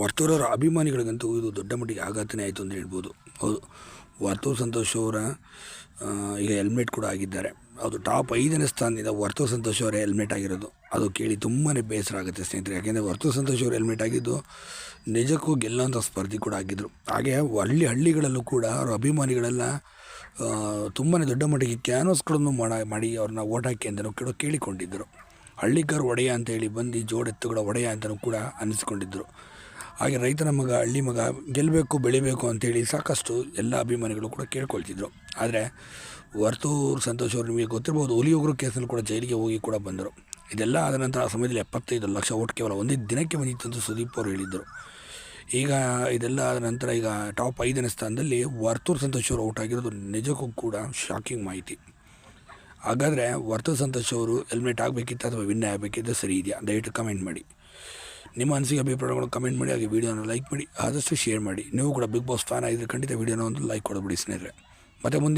ವರ್ತೂರವರ ಅಭಿಮಾನಿಗಳಿಗಂತೂ ಇದು ದೊಡ್ಡ ಮಟ್ಟಿಗೆ ಆಘಾತನೇ ಆಯಿತು ಅಂತ ಹೇಳ್ಬೋದು. ಹೌದು. ವರ್ತೂರ್ ಸಂತೋಷ್ ಅವರ ಈಗ ಹೆಲ್ಮೆಟ್ ಕೂಡ ಆಗಿದ್ದಾರೆ. ಅದು ಟಾಪ್ ಐದನೇ ಸ್ಥಾನದಿಂದ ವರ್ತೂರ್ ಸಂತೋಷ್ ಅವರೇ ಹೆಲ್ಮೆಟ್ ಆಗಿರೋದು. ಅದು ಕೇಳಿ ತುಂಬಾ ಬೇಸರ ಆಗುತ್ತೆ ಸ್ನೇಹಿತರೆ. ಯಾಕೆಂದರೆ ವರ್ತೂರ್ ಸಂತೋಷ್ ಅವರು ಹೆಲ್ಮೆಟ್ ಆಗಿದ್ದು ನಿಜಕ್ಕೂ ಗೆಲ್ಲೋಂಥ ಸ್ಪರ್ಧಿ ಕೂಡ ಆಗಿದ್ದರು ಹಾಗೆ ಹಳ್ಳಿ ಹಳ್ಳಿಗಳಲ್ಲೂ ಕೂಡ ಅವರ ಅಭಿಮಾನಿಗಳೆಲ್ಲ ತುಂಬಾ ದೊಡ್ಡ ಮಟ್ಟಿಗೆ ಕ್ಯಾನ್ವಸ್ಗಳನ್ನು ಮಾಡ ಅವ್ರನ್ನ ಓಟ್ ಹಾಕಿ ಅಂತಲೂ ಕೂಡ ಕೇಳಿಕೊಂಡಿದ್ದರು. ಹಳ್ಳಿಗಾರ ಒಡೆಯ ಅಂತ ಹೇಳಿ ಬಂದು ಜೋಡೆತ್ತುಗಳ ಒಡೆಯ ಅಂತಲೂ ಕೂಡ ಅನ್ನಿಸ್ಕೊಂಡಿದ್ದರು. ಹಾಗೆ ರೈತನ ಮಗ, ಹಳ್ಳಿ ಮಗ ಗೆಲ್ಲಬೇಕು, ಬೆಳಿಬೇಕು ಅಂತೇಳಿ ಸಾಕಷ್ಟು ಎಲ್ಲ ಅಭಿಮಾನಿಗಳು ಕೂಡ ಕೇಳ್ಕೊಳ್ತಿದ್ರು. ಆದರೆ ವರ್ತೂರು ಸಂತೋಷ್ ಅವರು ನಿಮಗೆ ಗೊತ್ತಿರ್ಬೋದು, ಹುಲಿಯೋಗರು ಕೇಸಲ್ಲಿ ಕೂಡ ಜೈಲಿಗೆ ಹೋಗಿ ಕೂಡ ಬಂದರು. ಇದೆಲ್ಲ ಆದ ನಂತರ ಆ ಸಮಯದಲ್ಲಿ ಎಪ್ಪತ್ತೈದು ಲಕ್ಷ ಓಟ್ ಕೇವಲ ಒಂದೇ ದಿನಕ್ಕೆ ಬಂದಿತ್ತು ಅಂತ ಸುದೀಪ್ ಅವರು ಹೇಳಿದ್ದರು. ಈಗ ಇದೆಲ್ಲ ಆದ ನಂತರ ಈಗ ಟಾಪ್ ಐದನೇ ಸ್ಥಾನದಲ್ಲಿ ವರ್ತೂರು ಸಂತೋಷ್ ಅವರು ಔಟ್ ಆಗಿರೋದು ನಿಜಕ್ಕೂ ಕೂಡ ಶಾಕಿಂಗ್ ಮಾಹಿತಿ. ಹಾಗಾದರೆ ವರ್ತೂರ್ ಸಂತೋಷ್ ಅವರು ಹೆಲ್ಮೆಟ್ ಆಗಬೇಕಿತ್ತು ಅಥವಾ ವಿನ್ ಆಗಬೇಕಿತ್ತು ಸರಿ ಇದೆಯಾ? ದಯವಿಟ್ಟು ಕಮೆಂಟ್ ಮಾಡಿ. ನಿಮ್ಮ ಅನಿಸಿಕೆ, ಅಭಿಪ್ರಾಯಗಳು ಕಮೆಂಟ್ ಮಾಡಿ, ಹಾಗೆ ವೀಡಿಯೋನ ಲೈಕ್ ಮಾಡಿ, ಆದಷ್ಟು ಶೇರ್ ಮಾಡಿ. ನೀವು ಕೂಡ ಬಿಗ್ ಬಾಸ್ ಫ್ಯಾನ್ ಆಗಿದ್ದರೆ ಖಂಡಿತ ವೀಡಿಯೋನ ಒಂದು ಲೈಕ್ ಕೊಡಬಿಡಿ ಸ್ನೇಹಿತರೆ. ಮತ್ತು ಮುಂದೆ